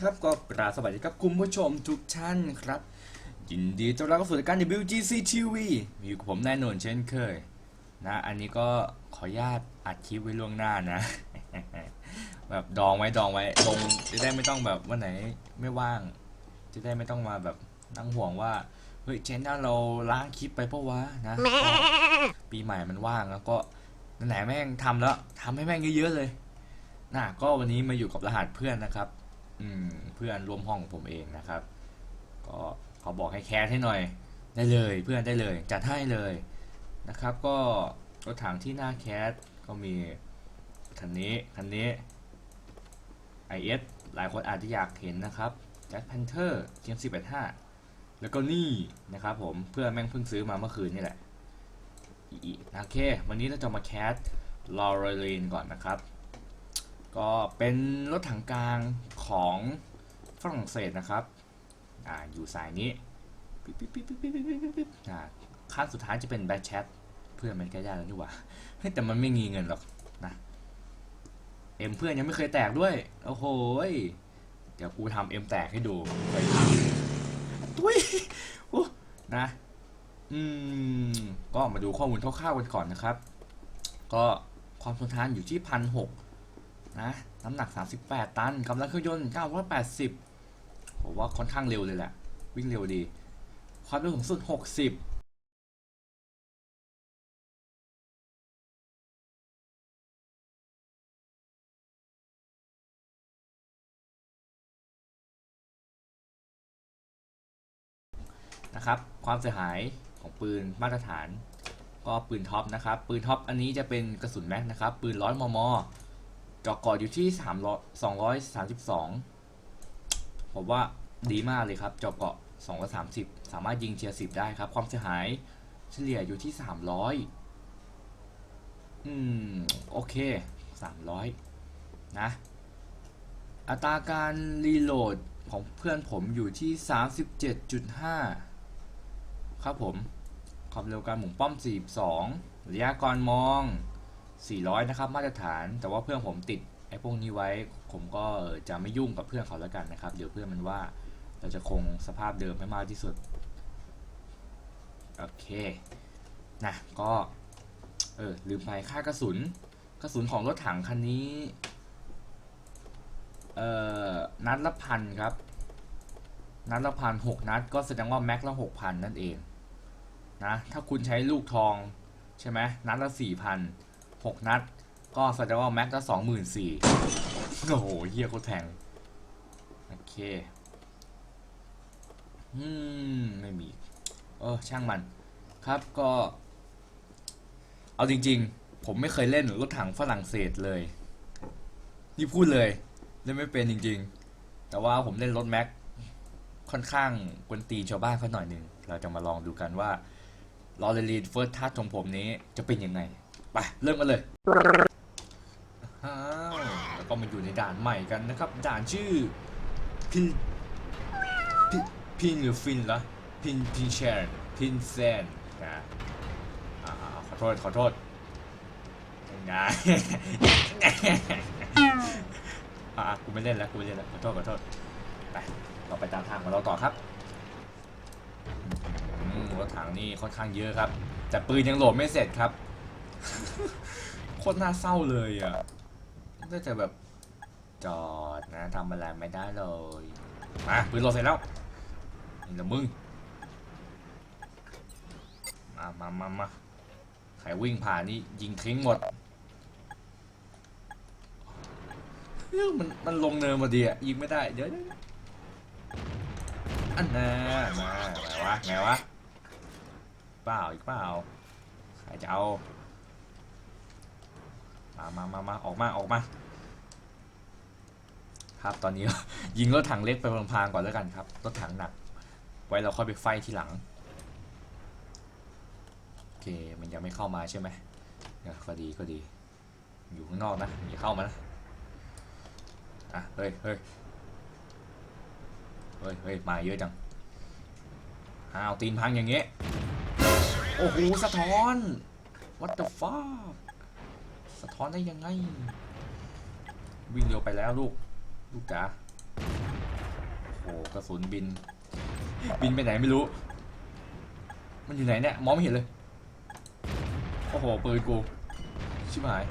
ครับก็กราบสวัสดีครับคุณผู้ชมทุกท่านครับ ยินดีต้อนรับเข้าสู่รายการ WGC TV มีอยู่กับผมแน่นอนเช่นเคย นะ อันนี้ก็ขออนุญาตอัดคลิปไว้ล่วงหน้านะ แบบดองไว้ดองไว้ลงจะได้ไม่ต้องแบบวันไหนไม่ว่าง จะได้ไม่ต้องมาแบบนั่งห่วงว่าเฮ้ยเชนน่าเราล้างคลิปไปเพราะวะนะก็ปีใหม่มันว่างแล้วก็ไหนๆแม่งทำแล้วทำให้แม่งเยอะๆเลยน่ะก็วันนี้มาอยู่กับรหัสเพื่อนนะครับ อืมเพื่อนร่วมห้องของผมเองนะครับ ก็เขาบอกให้แคสให้หน่อยได้เลยเพื่อนได้เลย จัดให้เลยนะครับ ก็รถถังที่หน้าแคสก็มีคันนี้คันนี้ IS หลายคนอาจจะอยากเห็นนะครับ Jack Panther เกม485แล้วก็นี่นะครับผมเพื่อนแม่งเพิ่งซื้อมาเมื่อคืนนี่แหละโอเค วันนี้เราจะมาแคสลอเรลีนก่อนนะครับ ก็เป็นรถถังกลางของฝรั่งเศสนะครับ อ่า อยู่สายนี้ขั้นสุดท้ายจะเป็นแบทแชทเพื่อนมันแก้ยากแล้วนี่หว่าแต่มันไม่มีเงินหรอกนะเอ็มเพื่อนยังไม่เคยแตกด้วย โอ้โหเดี๋ยวกูทำเอ็มแตกให้ดูไปทำตุ้ยโอ้นะ อืม ก็มาดูข้อมูลคร่าวๆกันก่อนนะครับ ก็ความทนทานอยู่ที่พันหก นะน้ำหนัก 38 ตันกำลังเครื่องยนต์980ผมว่าค่อนข้างเร็วเลยแหละ วิ่งเร็วดี ความเร็วสูงสุด 60นะครับความเสียหายของปืนมาตรฐาน ก็ปืนท็อปนะครับ ปืนท็อปอันนี้จะเป็นกระสุนแม็กนะครับ ปืนร้อยมม เจาะกอดอยู่ที่3 232ผมว่าดีมากเลยครับเจาะเกาะ230สามารถยิงเทียร์10ได้ครับ ความเสียหายเฉลี่ยอยู่ที่300อืม โอเค300นะ อัตราการรีโหลดของเพื่อนผมอยู่ที่ 37.5 ครับผม ความเร็วการหมุนป้อม 42 ระยะก่อนมอง 400 นะครับ มาตรฐาน แต่ว่าเพื่อนผมติดไอ้พวกนี้ไว้ ผมก็จะไม่ยุ่งกับเพื่อนเขาแล้วกันนะครับ เดี๋ยวเพื่อนมันว่า เราจะคงสภาพเดิมให้มากที่สุด โอเค นะ ก็ เออ ลืมไป ค่ากระสุน กระสุนของรถถังคันนี้ เอ่อ นัดละพันครับ นัดละพันหกนัด ก็แสดงว่าแม็กละหกพันนั่นเอง นะ ถ้าคุณใช้ลูกทอง ใช่ไหม นัดละสี่พัน หกนัด ก็แสดงว่าแม็กละสองหมื่นสี่โอ้โหเฮียโคตรแพงโอเคอืมไม่มี เออช่างมัน ครับก็ เอาจริง ๆ ผมไม่เคยเล่นรถถังฝรั่งเศสเลย นี่พูดเลย เล่นไม่เป็นจริง ๆ แต่ว่าผมเล่นรถแม็กค่อนข้างกวนตีชาวบ้านเขาหน่อยหนึ่ง เราจะมาลองดูกันว่าลอเรลีนเฟิร์สทัชของผมนี้จะเป็นยังไง ไปเริ่มกันเลยแล้วก็มาอยู่ในด่านใหม่กันนะครับ ด่านชื่อพินพินหรือฟินละพินพินแชร์พินแซนนะขอโทษขอโทษไงอะกูไม่เล่นแล้วกูไม่เล่นแล้วขอโทษขอโทษไปเราไปตามทางของเราต่อครับรถถังนี่ค่อนข้างเยอะครับ แต่ปืนยังโหลดไม่เสร็จครับ โคตรน่าเศร้าเลยอะน่าจะแบบ จอดนะทำอะไรไม่ได้เลยมาปืนโหลดเสร็จแล้วนี่ละมึง มามามามาใครวิ่งผ่านนี่ยิงทิ้งหมดเอ้ยมันมันลงเนินมาดีอะยิงไม่ได้ เดี๋ยวอันน่ะมาไงวะไงวะเปล่าอีกเปล่าใครจะเอา มามามามาออกมาออกมา ครับตอนนี้ ยิงรถถังเล็กไปพลางๆก่อนแล้วกันครับ รถถังหนัก ไว้เราค่อยไปไฟทีหลัง โอเคมันยังไม่เข้ามาใช่ไหมก็ดีก็ดี อยู่ข้างนอกนะอย่าเข้ามานะอะเฮ้ยเฮ้ยเฮ้ยเฮ้ยมาเยอะจังอ้าวตีนพังอย่างเงี้ยโอ้โหสะท้อน what the fuck สะท้อนได้ยังไง วิ่งเร็วไปแล้วลูก ลูกจ๋าโอ้โหกระสุนบิน บินไปไหนไม่รู้ มันอยู่ไหนเนี่ย มองไม่เห็นเลย โอ้โหปืนกูชิบหาย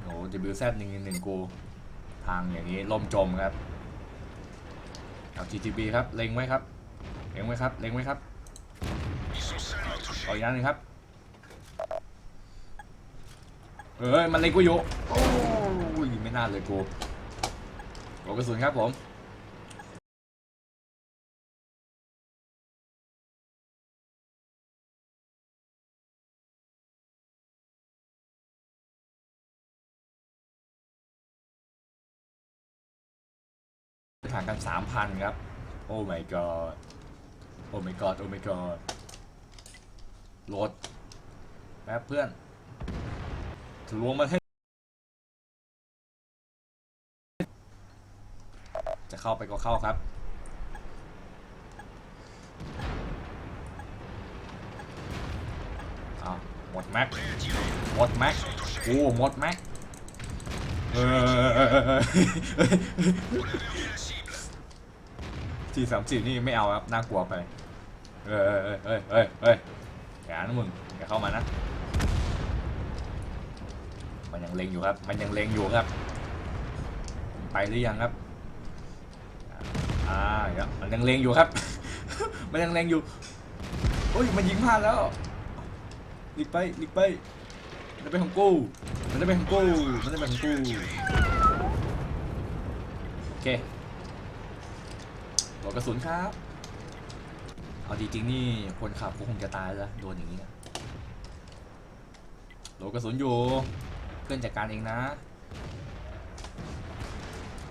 โอ้โห WZ หนึ่งหนึ่งกูทางอย่างนี้ล่มจมครับเอา TTB ครับ เล็งไว้ครับ เล็งไว้ครับ เล็งไว้ครับเอาอีกนัดหนึ่งครับ เอ้ยมันเล็งกูอยู่โอ้ยไม่น่าเลยกูหัวกระสุนครับผมห่างกันสามพันครับ โอ้ my god โอ้ my god โอ้ my god โหลดแป๊บเพื่อน ลวงมันให้ จะเข้าไปก็เข้าครับ เอาหมดแม็ก หมดแม็กโอ้หมดแม็กเออทีสามสิบนี่ไม่เอาครับ น่ากลัวไป เอ้ยเอ้ยเอ้ยเอ้ยเอ้ยอย่านะมึง อย่าเข้ามานะ มันยังเล็งอยู่ครับ มันยังเล็งอยู่ครับ ไปหรือยังครับ อ่าเดี๋ยวมันยังเล็งอยู่ครับ มันยังเล็งอยู่โอ้ยมันยิงพลาดแล้วหลีกไปหลีกไปมันจะเป็นของกูมันจะเป็นของกูมันจะเป็นของกูโอเคหัวกระสุนครับเอาจริงๆนี่คนขับก็คงจะตายแล้วโดนอย่างนี้นะโหลกระสุนอยู่ เพื่อนจัดการเองนะ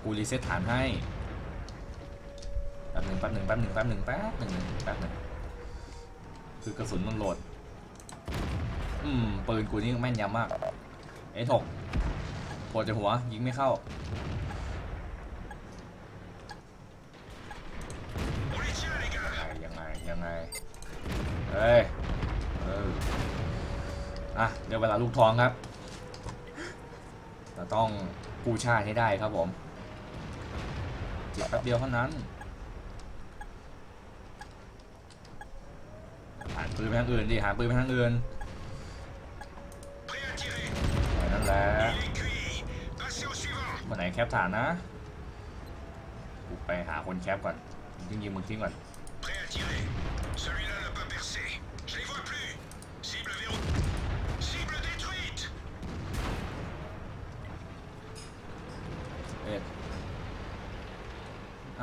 กูรีเซ็ตฐานให้แป๊บหนึ่งแป๊บหนึ่งแป๊บหนึ่งแป๊บหนึ่งแป๊บหนึ่งแป๊บหนึ่งคือกระสุนมันโหลด อืมปืนกูนี่แม่นยำมากเอถกโผล่จากหัวยิงไม่เข้ายังไงยังไงเฮ้ยเอออะเดี๋ยวเวลาลูกท้องครับ เราต้องกู้ชาติให้ได้ครับผมเจ็บแป๊บเดียวเท่านั้นหาปืนไปทางอื่นดิหาปืนไปทางอื่นนั่นแหละวันไหนแคปฐานนะกูไปหาคนแคปก่อนยิงยิงมึงทิ้งก่อน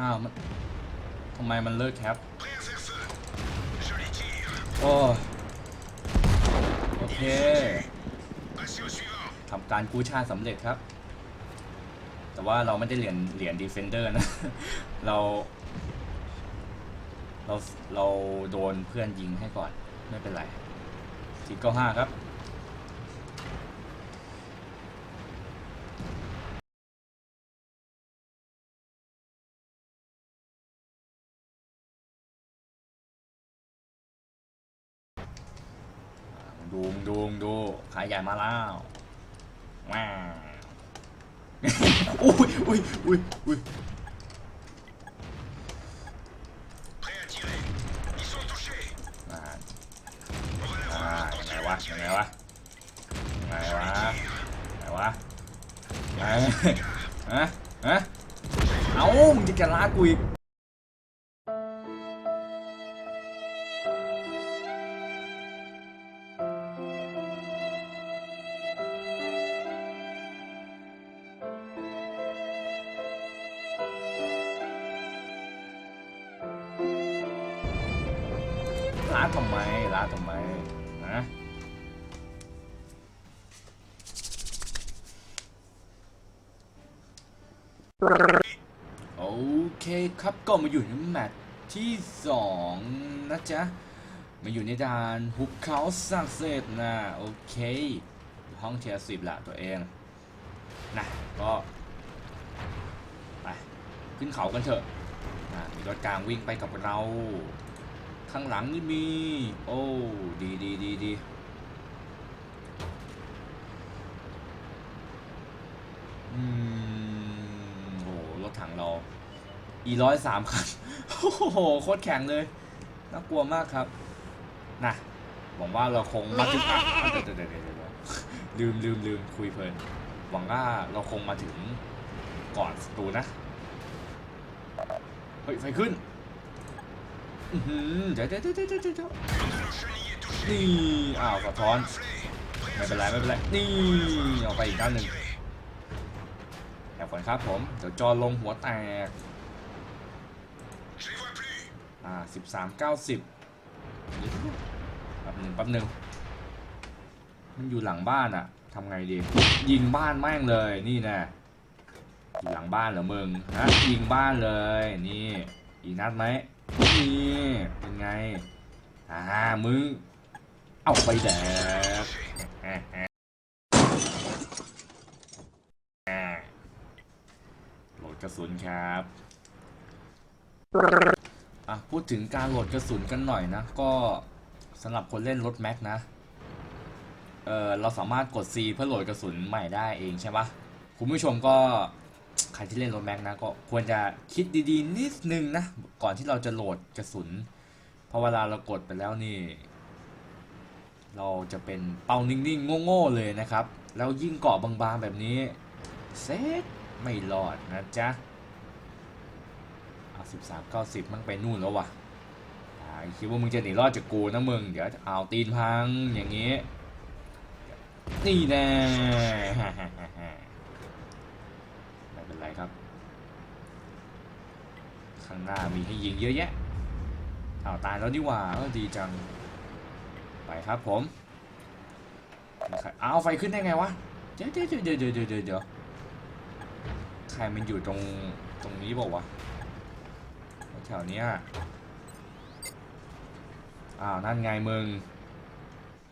อ้าวมันทำไมมันเลิกแคป Prêt à faire feu. Je les tire. โอ้โอเค Passez au suivant. ทำการกู้ชาติสำเร็จครับ แต่ว่าเราไม่ได้เหรียญเหรียญดีเฟนเดอร์นะ เรา เรา เราโดนเพื่อนยิงให้ก่อน ไม่เป็นไรทีเก้าห้าครับ ใหญ่มาแล้วว้าวอุ้ยอุ้ยอุ้ยอุ้ย Prêt à tirer. Ils sont touchés. อ่า On va อ่า l'avoir. ยังไง Continuez วะ à ยังไง tirer. วะยังไงวะยังไงวะไงฮะฮะเอ้ามึงจะกระลากูอีก ล้าทำไมล้าทำไมฮะโอเคครับก็มาอยู่ในแมตช์ที่สองนะจ๊ะ มาอยู่ในด่านหุบเขาสร้างเสร็จนะ โอเค ห้องเทียร์สิบละตัวเองนะก็ไปขึ้นเขากันเถอะนะมีรถกลางวิ่งไปกับเรา ข้างหลังนี่มี โอ้ ดีดีดีดีอืมโอ้รถถังเรา อีร้อยสามคัน โอ้โห โคตรแข็งเลย น่ากลัวมากครับ นะหวังว่าเราคงมาถึงอะเดี๋ยวเดี๋ยวเดี๋ยวเดี๋ยวลืมลืมลืมคุยเพลิน หวังว่าเราคงมาถึงก่อนศัตรูนะ เฮ้ย ไฟขึ้น เดี๋ยวเดี๋ยวเดี๋ยวเดี๋ยวนี่อ้าวสะท้อน ไม่เป็นไรไม่เป็นไร นี่เอาไปอีกด้านหนึ่งแอบก่อนครับผม เดี๋ยวจอลงหัวแตก อ่าสิบสามเก้าสิบแป๊บหนึ่งแป๊บหนึ่งมันอยู่หลังบ้านอะทำไงดี ยิงบ้านแม่งเลยนี่แน่อยู่หลังบ้านเหรอมึงฮะยิงบ้านเลยนี่อีนัดไหม นี่เป็นไง อ่ามึง เอาไปแดกโหลดกระสุนครับอะพูดถึงการโหลดกระสุนกันหน่อยนะ ก็สำหรับคนเล่นรถแม็กนะ เออเราสามารถกด C เพื่อโหลดกระสุนใหม่ได้เองใช่ปะคุณผู้ชมก็ รที่เล่นรถแม็กนะก็ควรจะคิดดีๆ นิดนึงนะ ก่อนที่เราจะโหลดกระสุน เพราะเวลาเรากดไปแล้วนี่ เราจะเป็นเป้านิ่งๆโง่ๆเลยนะครับ แล้วยิ่งเกาะบางๆแบบนี้เซตไม่รอดนะจ๊ะเอาสิบสามเก้าสิบมันไปนู่นแล้ววะอ่าคิดว่ามึงจะหนีรอดจากกูนะมึง เดี๋ยวเอาตีนพังอย่างงี้ นี่แน่ ไม่เป็นครับ ข้างหน้ามีให้ยิงเยอะแยะเอาตายแล้วนี่ว่าเออดีจัง ไปครับผมมีใครอ้าไฟขึ้นได้ไงวะ เดี๋ยวเดี๋ยวเดี๋ยวเดี๋ยวเดี๋ยวเดี๋ยวใครมันอยู่ตรงตรงนี้บอกว่าวะแถวเนี้ยอ้าวนั่นไงมึง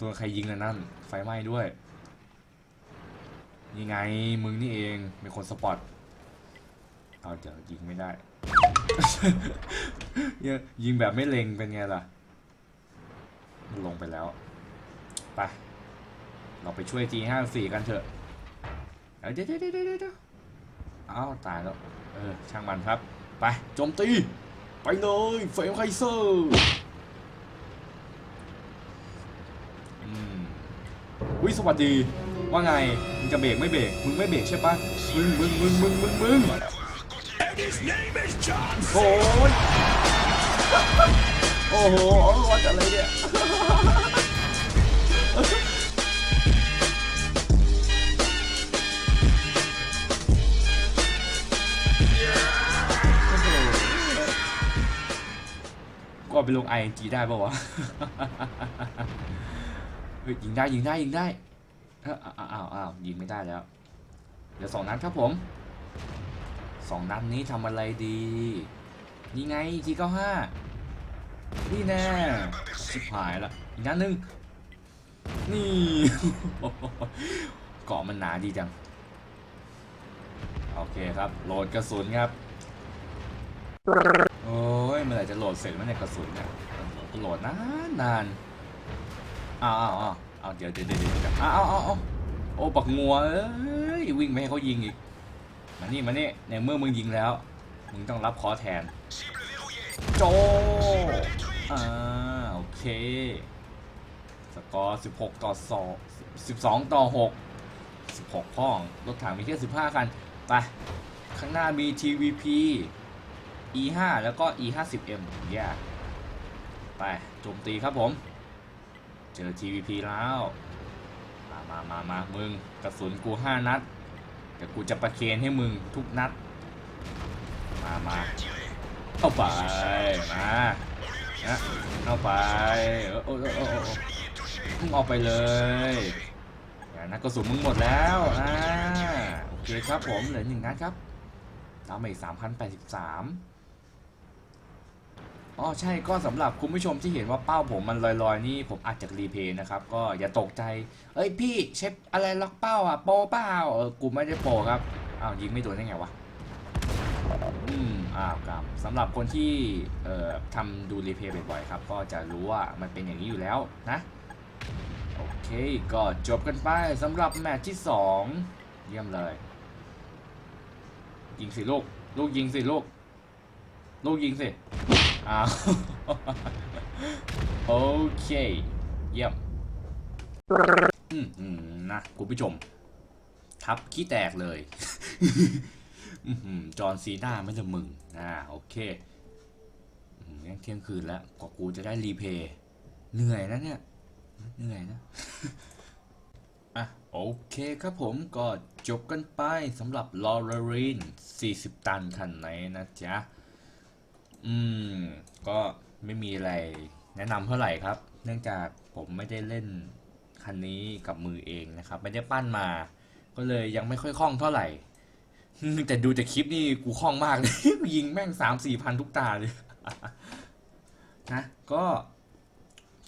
ตัวใครยิงนะนั่น ไฟไหม้ด้วย นี่ไงมึงนี่เองเป็นคนสปอต เอาเดี๋ยวยิงไม่ได้ยิงยิงแบบไม่เล็งเป็นไงล่ะ มันลงไปแล้ว ไป เราไปช่วยทีห้าสี่กันเถอะเอ้ยเดี๋ยวเดี๋ยวเดี๋ยวเดี๋ยวอ้าวตายแล้ว เออ ช่างมันครับ ไปโจมตี ไปเลยเฟรมไคเซอร์อืมวิสวัสดี ว่าไง มึงจะเบรกไม่เบรก มึงไม่เบรกใช่ปะมึงมึงมึงมึงมึงมึง โอ้ยโอ้โหวัดอะไรเนี่ย ก็เอาไปลง ING ได้ป่าวะ เฮ้ยยิงได้ยิงได้ยิงได้เอ้าอ้าวอ้าวอ้าวยิงไม่ได้แล้ว เดี๋ยวสองนัดครับผม สองนัดนี้ทำอะไรดี นี่ไงทีเก้าห้านี่แน่ชิบหายละอีกนัดหนึ่งนี่เกาะมันหนาดีจัง โอเคครับ โหลดกระสุนครับ โอ้ยเมื่อไหร่จะโหลดเสร็จวะเนี่ยกระสุนเนี่ยโหลดนานนานอ้าวอ้าวอ้าวอ้าเดี๋ยวเดี๋ยวเดี๋ยวเอาวอ้าวอ้าวอ้าวโอ้ปักงัวเอ้ยวิ่งไม่ให้เขายิงอีก มานี่มานี่ในเมื่อมึงยิงแล้ว มึงต้องรับคอแทน โจอ่าโอเค สกอร์ 16 ต่อ 2 12 ต่อ 6 16พ่อง รถถังมีแค่ 15 คัน ไป ข้างหน้ามี TVP E5 แล้วก็ E50M แย่ไปโจมตีครับผม เจอ TVP แล้ว มามามามามึง กระสุนกู 5 นัด แต่กูจะประเคนให้มึงทุกนัด มามาเข้าไป มานะเข้าไปเออเออเออเออออ Chenille est touché. มึงออกไปเลยอ่านักกระสุนมึงหมดแล้วอ่าโอเคครับผมเหลือหนึ่งนัดครับตามมาอีกสามพันแปดสิบสาม อ๋อใช่ก็สำหรับคุณผู้ชมที่เห็นว่าเป้าผมมันลอยๆ นี่ผมอัดจากรีเพย์นะครับ ก็อย่าตกใจ เอ้ยพี่เชฟอะไรล็อกเป้าอะโปรเป้าเออกูไม่ได้โปรครับอ้าวยิงไม่โดนได้ไงวะอืมอ้าวครับสำหรับคนที่เอ่อทำดูรีเพย์บ่อยๆครับ ก็จะรู้ว่ามันเป็นอย่างนี้อยู่แล้วนะโอเคก็จบกันไปสำหรับแมตช์ที่ 2 เยี่ยมเลย ยิงสิลูกลูกยิงสิลูกลูกยิงสิ อ้าว โอเค เยี่ยมอืมอืมนะคุณผู้ชม ทับขี้แตกเลยอื้อหือจอนซีน่าไม่ละมึง อ่า โอเคอืมยังเที่ยงคืนแล้วกว่ากูจะได้รีเพย์เหนื่อยนะเนี่ย เหนื่อยนะ อะ โอเคครับผมก็จบกันไปสำหรับลอเรน 40 ตันคันไหนนะจ๊ะ อืม ก็ไม่มีอะไรแนะนำเท่าไหร่ครับ เนื่องจากผมไม่ได้เล่นคันนี้กับมือเองนะครับ ไม่ได้ปั้นมา ก็เลยยังไม่ค่อยคล่องเท่าไหร่แต่ดูจากคลิปนี่กูคล่องมากเลย ยิงแม่งสามสี่พันทุกตาเลย นะก็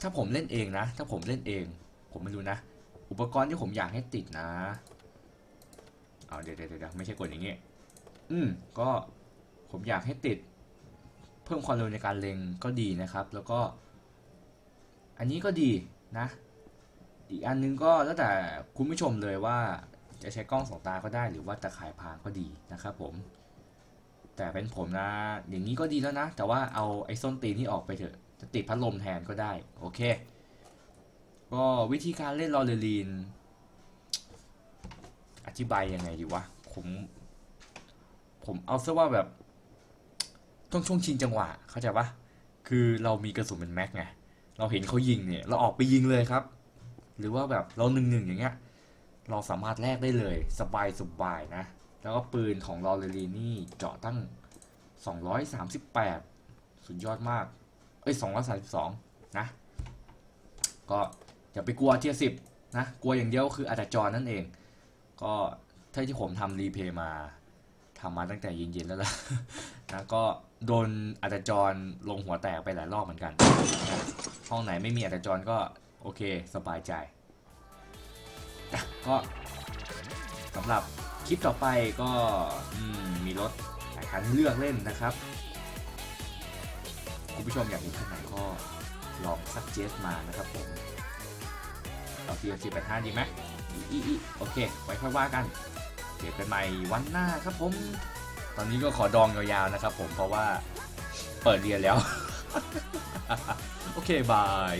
ถ้าผมเล่นเองนะ ถ้าผมเล่นเอง ผมไม่รู้นะ อุปกรณ์ที่ผมอยากให้ติดนะ เอาเดี๋ยวเดี๋ยวเดี๋ยวไม่ใช่กดอย่างงี้อืม ก็ผมอยากให้ติด พิ่มความเร็วในการเล็งก็ดีนะครับ แล้วก็ อันนี้ก็ดีนะ อีกอันนึงก็แล้วแต่คุณผู้ชมเลยว่าจะใช้กล้องสองตาก็ได้หรือว่าตะข่ายพรางก็ดีนะครับผม แต่เป็นผมนะ อย่างนี้ก็ดีแล้วนะ แต่ว่าเอาไอ้ส้นตีนที่ออกไปเถอะ จะติดพัดลมแทนก็ได้ โอเค ก็วิธีการเล่นลอเรลีน อธิบายยังไงดีวะ ผม ผมเอาซะว่าแบบ ต้องช่วงชิงจังหวะ เข้าใจปะคือเรามีกระสุนเป็นแม็กไง เราเห็นเขายิงเนี่ย เราออกไปยิงเลยครับ หรือว่าแบบเราหนึ่งหนึ่งอย่างเงี้ย เราสามารถแลกได้เลย สบายสบายนะ แล้วก็ปืนของลอเรลีนี่เจาะตั้ง 238 สุดยอดมาก เอ้ย 232 นะ ก็อย่าไปกลัวเทียสิบนะ กลัวอย่างเดียวคืออาจจะจอนั่นเอง ก็ถ้าที่ผมทำรีเพย์มาทำมาตั้งแต่เย็นๆแล้วล่ะนะก็ โดนอาจจรลงหัวแตกไปหลายรอบเหมือนกัน ห้องไหนไม่มีอาจจรก็โอเคสบายใจ ก็สำหรับคลิปต่อไปก็มีรถหลายคันเลือกเล่นนะครับ คุณผู้ชมอยากเห็นคันไหนก็ลองซักเจสมานะครับผมเอาทีสี่แปดห้าดีไหมอีอีโอเค ไว้ค่อยว่ากัน เจอกันใหม่วันหน้าครับผม ตอนนี้ก็ขอดองยาวๆนะครับผมเพราะว่าเปิดเรียนแล้ว โอเค บาย